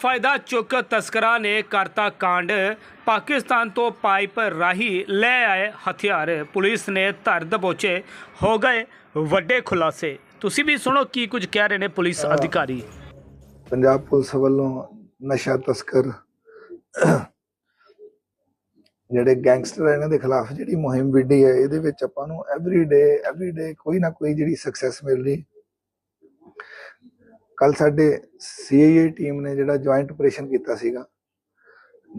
ਫਾਇਦਾ ਚੁੱਕ ਤਸਕਰਾਂ ਨੇ ਕਰਤਾ ਕਾਂਡ। ਪਾਕਿਸਤਾਨ ਤੋਂ ਪਾਈਪ ਰਾਹੀਂ ਲੈ ਆਏ ਹਥਿਆਰ। ਪੁਲਿਸ ਨੇ ਧਰ ਦਬੋਚੇ। ਹੋ ਗਏ ਵੱਡੇ ਖੁਲਾਸੇ। ਤੁਸੀਂ ਵੀ ਸੁਣੋ ਕੀ ਕੁਝ ਕਹਿ ਰਹੇ ਨੇ ਪੁਲਿਸ ਅਧਿਕਾਰੀ। ਪੰਜਾਬ ਪੁਲਿਸ ਵੱਲੋਂ ਨਸ਼ਾ ਤਸਕਰ ਜਿਹੜੇ ਗੈਂਗਸਟਰ ਇਹਨਾਂ ਦੇ ਖਿਲਾਫ ਜਿਹੜੀ ਮੁਹਿੰਮ ਵਿੱਢੀ ਹੈ ਇਹਦੇ ਵਿੱਚ ਆਪਾਂ ਨੂੰ ਐਵਰੀ ਡੇ ਐਵਰੀ ਡੇ ਕੋਈ ਨਾ ਕੋਈ ਜਿਹੜੀ ਸਕਸੈਸ ਮਿਲ ਰਹੀ ਕੱਲ ਸਾਡੇ ਸੀਆਈਏ ਟੀਮ ਨੇ ਜਿਹੜਾ ਜੁਆਇੰਟ ਆਪਰੇਸ਼ਨ ਕੀਤਾ ਸੀਗਾ।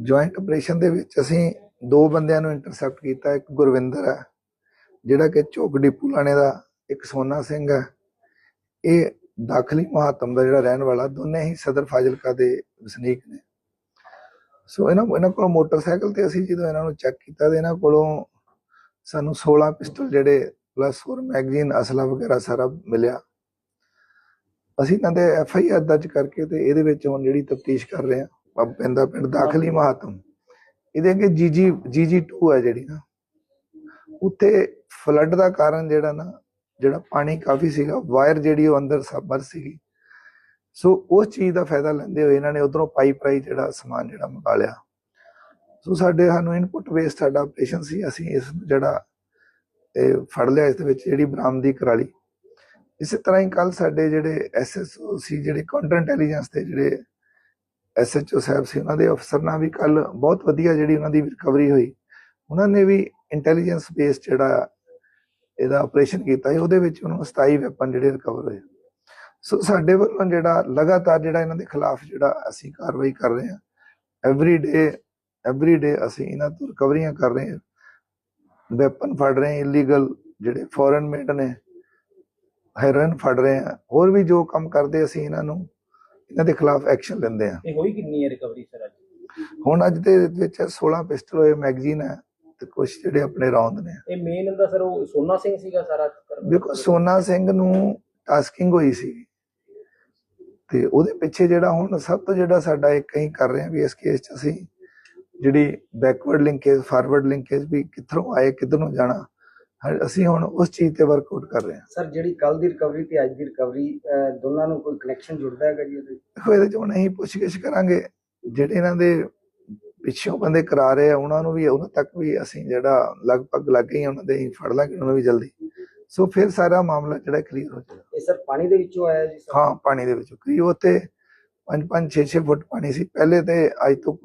ਜੁਆਇੰਟ ਆਪਰੇਸ਼ਨ ਦੇ ਵਿੱਚ ਅਸੀਂ ਦੋ ਬੰਦਿਆਂ ਨੂੰ ਇੰਟਰਸੈਪਟ ਕੀਤਾ, ਇੱਕ ਗੁਰਵਿੰਦਰ ਹੈ, ਜਿਹੜਾ ਕਿ ਝੋਕੜੀ ਲਾਣੇ ਦਾ ਇੱਕ ਸੋਨਾ ਸਿੰਘ ਹੈ। ਇਹ ਦਾਖਲੀ ਮਹਾਤਮ ਦਾ ਜਿਹੜਾ ਰਹਿਣ ਵਾਲਾ, ਦੋਨੇ ਹੀ ਸਦਰ ਫਾਜ਼ਿਲਕਾ ਦੇ ਵਸਨੀਕ ਨੇ। ਸੋ ਇਹਨਾਂ ਇਹਨਾਂ ਕੋਲ ਮੋਟਰਸਾਈਕਲ ਤੇ ਅਸੀਂ ਜਦੋਂ ਇਹਨਾਂ ਨੂੰ ਚੈੱਕ ਕੀਤਾ ਤੇ ਇਹਨਾਂ ਕੋਲੋਂ ਸਾਨੂੰ 16 ਪਿਸਟਲ ਜਿਹੜੇ ਪਲੱਸ ਹੋਰ ਮੈਗਜ਼ੀਨ ਅਸਲਾ ਵਗੈਰਾ ਸਾਰਾ ਮਿਲਿਆ। ਅਸੀਂ ਇਹਨਾਂ ਦੇ ਐਫ ਆਈ ਆਰ ਦਰਜ ਕਰਕੇ ਤੇ ਇਹਦੇ ਵਿੱਚ ਹੁਣ ਜਿਹੜੀ ਤਫਤੀਸ਼ ਕਰ ਰਹੇ ਆ ਪੈਂਦਾ ਪਿੰਡ ਦਾਖਲੀ ਮਹਾਤਮ। ਇਹਦੇ ਅੱਗੇ ਜੀਜੀ ਜੀਜੀ 2 ਹੈ ਜਿਹੜੀ ਨਾ, ਉੱਥੇ ਫਲੱਡ ਦਾ ਕਾਰਨ ਜਿਹੜਾ ਨਾ, ਜਿਹੜਾ ਪਾਣੀ ਕਾਫੀ ਸੀਗਾ ਵਾਇਰ ਜਿਹੜੀ ਉਹ ਅੰਦਰ ਸਬਰ ਸੀਗੀ। ਸੋ ਉਸ ਚੀਜ਼ ਦਾ ਫਾਇਦਾ ਲੈਂਦੇ ਹੋਏ ਇਹਨਾਂ ਨੇ ਉਧਰੋਂ ਪਾਈਪ ਰਾਈ ਜਿਹੜਾ ਸਮਾਨ ਜਿਹੜਾ ਮੰਗਾ ਲਿਆ। ਸੋ ਸਾਡੇ, ਸਾਨੂੰ ਇਨਪੁਟ ਵੇਸਟ ਸਾਡਾ ਆਪਰੇਸ਼ਨ ਸੀ, ਅਸੀਂ ਇਸ ਜਿਹੜਾ ਇਹ ਫੜ ਲਿਆ, ਇਸ ਦੇ ਵਿੱਚ ਜਿਹੜੀ ਬਰਾਮਦੀ ਕਰਾ ਲਈ। ਇਸੇ ਤਰ੍ਹਾਂ ਹੀ ਕੱਲ ਸਾਡੇ ਜਿਹੜੇ ਐਸਐਸਓ ਸੀ, ਜਿਹੜੇ ਕਾਊਂਟਰ ਇੰਟੈਲੀਜੈਂਸ ਦੇ ਜਿਹੜੇ ਐਸਐਚਓ ਸਾਹਿਬ ਸੀ, ਉਹਨਾਂ ਦੇ ਅਫਸਰ ਨਾਲ ਵੀ ਕੱਲ ਬਹੁਤ ਵਧੀਆ ਜਿਹੜੀ ਉਹਨਾਂ ਦੀ ਰਿਕਵਰੀ ਹੋਈ। ਉਹਨਾਂ ਨੇ ਵੀ ਇੰਟੈਲੀਜੈਂਸ ਬੇਸ ਜਿਹੜਾ ਇਹਦਾ ਆਪਰੇਸ਼ਨ ਕੀਤਾ ਸੀ, ਉਹਦੇ ਵਿੱਚ ਉਹਨਾਂ ਨੂੰ 27 ਵੈਪਨ ਜਿਹੜੇ ਰਿਕਵਰ ਹੋਏ। ਸੋ ਸਾਡੇ ਵੱਲੋਂ ਜਿਹੜਾ ਲਗਾਤਾਰ ਜਿਹੜਾ ਇਹਨਾਂ ਦੇ ਖਿਲਾਫ ਜਿਹੜਾ ਅਸੀਂ ਕਾਰਵਾਈ ਕਰ ਰਹੇ ਹਾਂ ਐਵਰੀ ਡੇ ਐਵਰੀ ਡੇ ਅਸੀਂ ਇਹਨਾਂ ਤੋਂ ਰਿਕਵਰੀਆਂ ਕਰ ਰਹੇ ਹਾਂ। ਵੈਪਨ ਫੜ ਰਹੇ ਹਾਂ ਇਲੀਗਲ ਜਿਹੜੇ ਫੋਰਨ ਮੇਡ ਨੇ ਹੈਰੋਇਨ ਫੜ ਰਹੇ ਹਾਂ ਹੋਰ ਵੀ ਜੋ ਕੰਮ ਕਰਦੇ ਅਸੀਂ ਇਹਨਾਂ ਨੂੰ ਇਹਨਾਂ ਦੇ ਖਿਲਾਫ ਐਕਸ਼ਨ ਲੈਂਦੇ ਹਾਂ ਇਹ ਹੋਈ ਕਿੰਨੀ ਹੈ ਰਿਕਵਰੀ ਸਰ ਅੱਜ? ਹੁਣ ਅੱਜ ਦੇ ਵਿੱਚ 16 ਪਿਸਟਲ ਹੋਏ ਮੈਗਜ਼ੀਨ ਹੈ ਤੇ ਕੁਝ ਜਿਹੜੇ ਆਪਣੇ ਰੌਂਦ ਨੇ। ਇਹ ਮੇਨ ਹੁੰਦਾ ਸਰ ਉਹ ਸੋਨਾ ਸਿੰਘ ਸੀਗਾ ਸਾਰਾ ਦੇਖੋ ਸੋਨਾ ਸਿੰਘ ਨੂੰ ਟਾਸਕਿੰਗ ਹੋਈ ਸੀ। ਤੇ ਉਹਦੇ ਪਿੱਛੇ ਜਿਹੜਾ ਹੁਣ ਸਭ ਤੋਂ ਜਿਹੜਾ ਸਾਡਾ ਇੱਕ ਹੀ ਕਰ ਰਹੇ ਹਾਂ ਵੀ ਇਸ ਕੇਸ 'ਚ ਅਸੀਂ ਜਿਹੜੀ ਬੈਕਵਰਡ ਲਿੰਕੇਜ ਫਾਰਵਰਡ ਲਿੰਕੇਜ ਵੀ ਕਿੱਥੋਂ ਆਏ ਕਿੱਧਰ ਨੂੰ ਜਾਣਾ ਅਸੀਂ ਹੁਣ ਉਸ ਚੀਜ਼ ਤੇ ਵਰਕਆਊਟ ਕਰ ਰਹੇ ਹਾਂ। ਸਰ ਜਿਹੜੀ ਕੱਲ ਦੀ ਰਿਕਵਰੀ ਤੇ ਅੱਜ ਦੀ ਰਿਕਵਰੀ ਦੋਨਾਂ ਨੂੰ ਕੋਈ ਕਨੈਕਸ਼ਨ ਜੁੜਦਾ ਹੈਗਾ ਜੀ ਉਹਦੇ? ਦੇਖੋ ਇਹਦੇ 'ਚ ਹੁਣ ਅਸੀਂ ਪੁੱਛਗਿੱਛ ਕਰਾਂਗੇ। ਜਿਹੜੇ ਇਹਨਾਂ ਦੇ ਪਿੱਛੋਂ ਬੰਦੇ ਕਰਾ ਰਹੇ ਆ ਉਹਨਾਂ ਨੂੰ ਵੀ ਉਹਨਾਂ ਤੱਕ ਵੀ ਅਸੀਂ ਜਿਹੜਾ ਲਗਭਗ ਲੱਗ ਗਈ ਉਹਨਾਂ ਦੇ ਫੜ ਲਾਂਗੇ ਉਹਨਾਂ ਨੂੰ ਵੀ ਜਲਦੀ। ਸੋ ਫਿਰ ਸਾਰਾ ਮਾਮਲਾ ਜਿਹੜਾ ਕਲੀਅਰ ਹੋ ਜਾਏਗਾ ਇਹ ਸਰ ਪਾਣੀ ਦੇ ਵਿੱਚੋਂ ਆਇਆ ਜੀ ਸਰ? ਹਾਂ ਪਾਣੀ ਦੇ ਵਿੱਚੋਂ। ਕਰੀਬ ਉੱਥੇ 5-5 6-6 ਫੁੱਟ ਪਾਣੀ ਸੀ। ਪਹਿਲੇ ਤੇ ਅੱਜ ਤੋਂ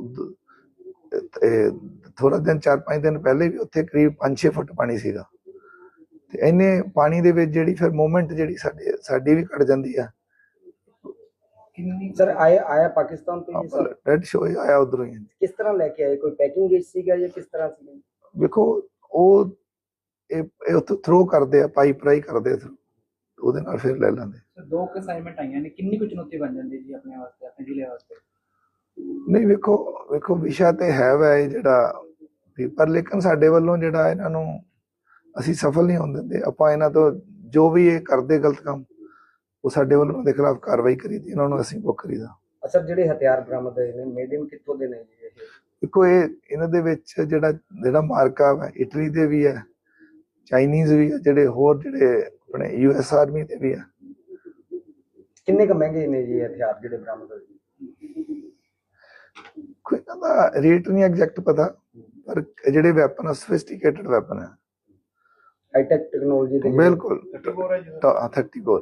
ਥੋੜਾ ਦਿਨ 4-5 ਦਿਨ ਪਹਿਲੇ ਵੀ ਉੱਥੇ ਕਰੀਬ 5-6 ਫੁੱਟ ਪਾਣੀ ਸੀਗਾ। ਤੇ ਇੰਨੇ ਪਾਣੀ ਦੇ ਵਿੱਚ ਜਿਹੜੀ ਫਿਰ ਮੂਵਮੈਂਟ ਜਿਹੜੀ ਸਾਡੇ ਸਾਡੀ ਵੀ ਘਟ ਜਾਂਦੀ ਆ। ਕਿੰਨੀ ਸਰ ਆਇਆ ਆਇਆ ਪਾਕਿਸਤਾਨ ਤੋਂ ਜੀ ਸਰ ਰੈਡ ਸ਼ੋ ਆਇਆ ਉਧਰੋਂ ਹੀ। ਕਿਸ ਤਰ੍ਹਾਂ ਲੈ ਕੇ ਆਏ? ਕੋਈ ਪੈਕਿੰਗ ਵਿੱਚ ਸੀਗਾ ਜਾਂ ਕਿਸ ਤਰ੍ਹਾਂ ਸੀ ਵੇਖੋ ਉਹ ਇਹ ਇਹ ਉੱਥੇ ਥਰੋ ਕਰਦੇ ਆ ਪਾਈਪ ਰਾਈ ਕਰਦੇ ਆ through, ਉਹਦੇ ਨਾਲ ਫਿਰ ਲੈ ਲੈਂਦੇ। ਸਰ ਦੋ ਅਸਾਈਨਮੈਂਟ ਆਈਆਂ ਨੇ। ਕਿੰਨੀ ਕੁ ਚੁਣੌਤੀ ਬਣ ਜਾਂਦੀ ਜੀ ਆਪਣੇ ਵਾਸਤੇ ਆਪਣੇ ਜ਼ਿਲ੍ਹੇ ਵਾਸਤੇ? ਨਹੀਂ ਵੇਖੋ ਵੇਖੋ ਵਿਸ਼ਾ ਤੇ ਹੈ ਵੈ ਜਿਹੜਾ ਪਰ ਲੇਕਿਨ ਸਾਡੇ ਵੱਲੋਂ ਜਿਹੜਾ ਇਹਨਾਂ ਨੂੰ ਅਸੀਂ ਸਫਲ ਨਹੀਂ ਹੋਣ ਦਿੰਦੇ। ਆਪਾਂ ਇਹਨਾਂ ਤੋਂ ਜੋ ਵੀ ਇਹ ਕਰਦੇ ਗਲਤ ਕੰਮ ਉਹ ਸਾਡੇ ਵੱਲੋਂ ਉਹਨਾਂ ਦੇ ਖਿਲਾਫ ਕਾਰਵਾਈ ਕਰੀਦੀ ਇਹਨਾਂ ਨੂੰ ਅਸੀਂ ਬੁੱਕ ਕਰੀਦਾ। ਅਸਰ ਜਿਹੜੇ ਹਥਿਆਰ ਬਰਾਮਦ ਹੋਏ ਨੇ ਮੇਡ ਇਨ ਕਿੱਥੋਂ ਦੇ ਨੇ ਜੀ ਇਹ? ਦੇਖੋ ਇਹ ਇਹਨਾਂ ਦੇ ਵਿੱਚ ਜਿਹੜਾ ਜਿਹੜਾ ਮਾਰਕਾ ਹੈ ਇਟਲੀ ਦੇ ਵੀ ਹੈ ਚਾਈਨੀਜ਼ ਵੀ ਹੈ ਜਿਹੜੇ ਹੋਰ ਜਿਹੜੇ ਆਪਣੇ ਯੂਐਸ ਆਰਮੀ ਦੇ ਵੀ ਹੈ। ਕਿੰਨੇ ਕ ਮਹਿੰਗੇ ਨੇ ਜੀ ਹਥਿਆਰ ਜਿਹੜੇ ਬਰਾਮਦ ਹੋਏ? ਕੋਈ ਦਾ ਰੇਟ ਨਹੀਂ ਐਗਜ਼ੈਕਟ ਪਤਾ ਪਰ ਜਿਹੜੇ ਵੈਪਨ ਆ ਸਫਿਸਟੀਕੇਟਡ ਵੈਪਨ ਹੈ ਹਾਈਟੈਕ ਟੈਕਨੋਲੋਜੀ ਦੇ ਬਿਲਕੁਲ। 34 34 ਹੈ ਜੀ। ਤਾਂ 34